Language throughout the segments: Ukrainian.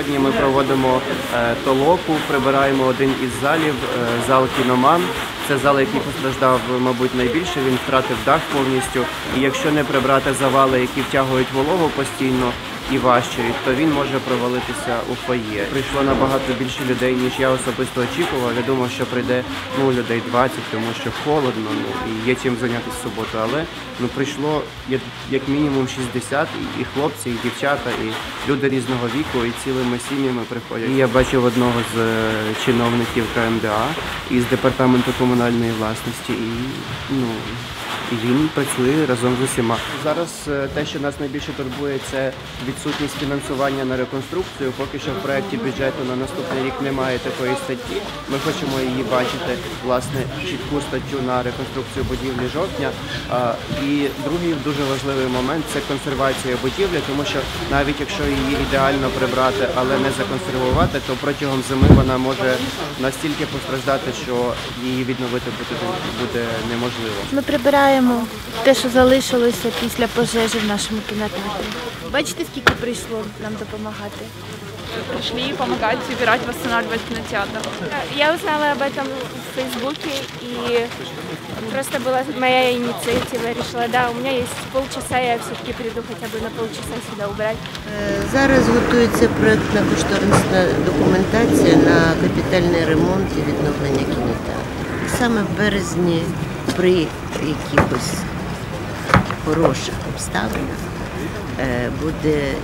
Сьогодні ми проводимо е, толоку, прибираємо один із залів, е, зал кіноман. Це зал, який постраждав, мабуть, найбільше. Він втратив дах повністю. І якщо не прибрати завали, які втягують вологу постійно і важчають, то він може провалитися у фоє. Прийшло набагато більше людей, ніж я особисто очікував. Я думав, що прийде ну людей 20, тому що холодно, ну і є чим зайнятися в суботу. Але ну прийшло як, як мінімум 60, і, і хлопці, і дівчата, і люди різного віку, і цілими сім'ями приходять. І я бачив одного з е, чиновників КМДА із департаменту комунальної власності, і ну. І він працює разом з усіма. Зараз е, те, що нас найбільше турбує, це відсутність фінансування на реконструкцію. Поки що в проєкті бюджету на наступний рік немає такої статті. Ми хочемо її бачити, власне, чітку статтю на реконструкцію будівлі жовтня. І другий дуже важливий момент це консервація будівлі, тому що навіть якщо її ідеально прибрати, але не законсервувати, то протягом зими вона може настільки постраждати, що її відновити буде, буде неможливо. Ми прибираємо те, що залишилося після пожежі в нашому кінотеатрі. Бачите, скільки прийшло нам допомагати? пришли помогать убирать, восстанавливать кинотеатр. Я узнала об этом в Фейсбуке и просто была моя инициатива. Я решила, да, у меня есть полчаса, я все-таки приду хотя бы на полчаса сюда убрать. Е, Зараз готується проєктна кошторисна документація на капітальний ремонт і відновлення кінотеатру. Саме в березні при якихось хороших обставинах е, буде е,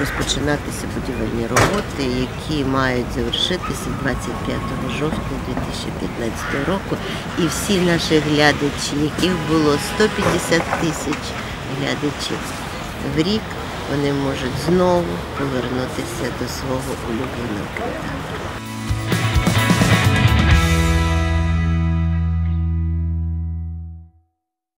розпочинатися будівельні роботи, які мають завершитися 25 жовтня 2015 року. І всі наші глядачі, яких було 150 тисяч глядачів в рік, вони можуть знову повернутися до свого улюбленого кінотеатру.